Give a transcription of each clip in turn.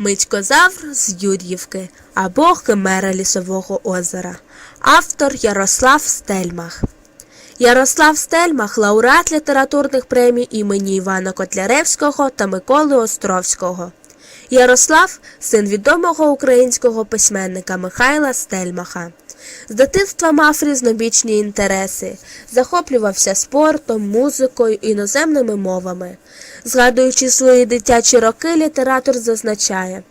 Митькозавр з Юр'ївки або Химера Лісового озера. Автор Ярослав Стельмах. Ярослав Стельмах лауреат літературних премій імені Івана Котляревського та Миколи Островського. Ярослав син відомого українського письменника Михайла Стельмаха. З дитинства мав різнобічні інтереси, захоплювався спортом, музикою, іноземними мовами. Згадуючи свої дитячі роки, літератор зазначає.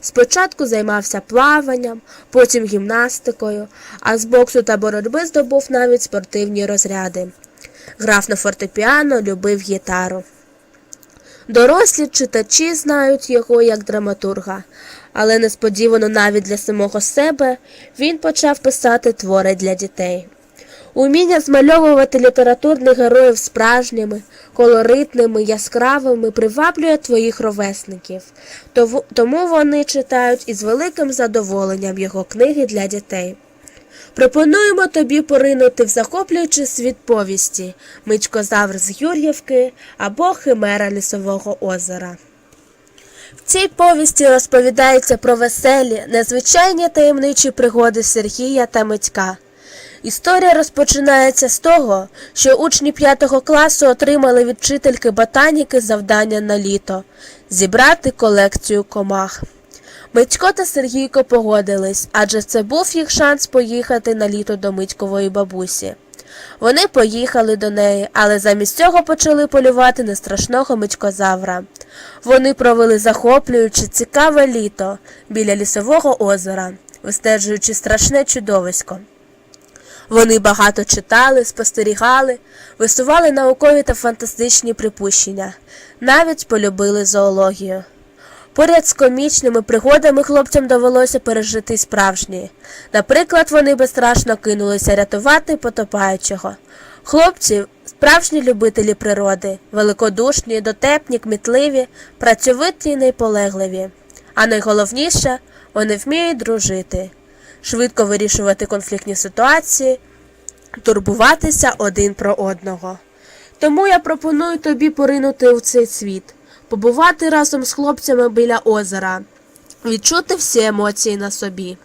Спочатку займався плаванням, потім гімнастикою, а з боксу та боротьби здобув навіть спортивні розряди. Грав на фортепіано, любив гітару. Дорослі читачі знають його як драматурга, але несподівано навіть для самого себе він почав писати твори для дітей. Уміння змальовувати літературних героїв справжніми, колоритними, яскравими приваблює твоїх ровесників, тому вони читають із великим задоволенням його книги для дітей. Пропонуємо тобі поринути в захоплюючий світ повісті Мичкозавр з Юр'ївки або Химера Лісового озера. В цій повісті розповідається про веселі, незвичайні таємничі пригоди Сергія та Митька. Історія розпочинається з того, що учні 5 класу отримали від вчительки ботаніки завдання на літо зібрати колекцію комах. Митько та Сергійко погодились, адже це був їх шанс поїхати на літо до Митькової бабусі. Вони поїхали до неї, але замість цього почали полювати на страшного митькозавра. Вони провели захоплюючи цікаве літо біля лісового озера, вистежуючи страшне чудовисько. Вони багато читали, спостерігали, висували наукові та фантастичні припущення, навіть полюбили зоологію. Поряд з комічними пригодами хлопцям довелося пережити справжні. Наприклад, вони безстрашно кинулися рятувати потопаючого. Хлопці справжні любителі природи, великодушні, дотепні, кмітливі, працьовиті й неполегливі. А найголовніше, вони вміють дружити, швидко вирішувати конфліктні ситуації, турбуватися один про одного. Тому я пропоную тобі поринути у цей світ, побувати разом з хлопцями біля озера, відчути всі емоції на собі.